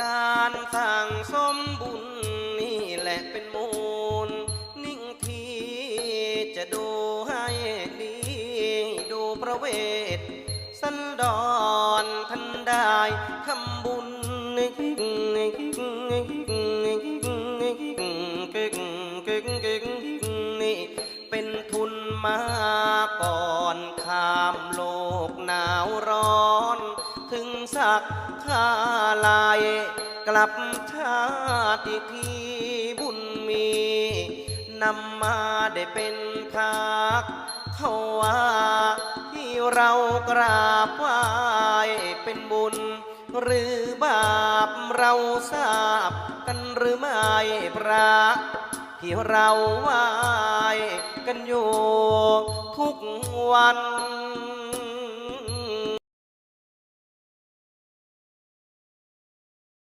การสั่งสมบุญนี่แหละเป็นมูล นิ่งทีจะดูให้ดี ดูพระเวท สันดอนท่านได้ทำบุญนี่เป็นทุนมาก่อนข้ามโลกหนาวร้อน ถึงสักข้าลาย กลับชาติอีกทีบุญมีนำมาได้เป็นพักเขาว่า ที่เรากราบไหว้เป็นบุญ หรือบาปเราทราบกันหรือไม่พระที่เราไหว้กันอยู่ทุกวัน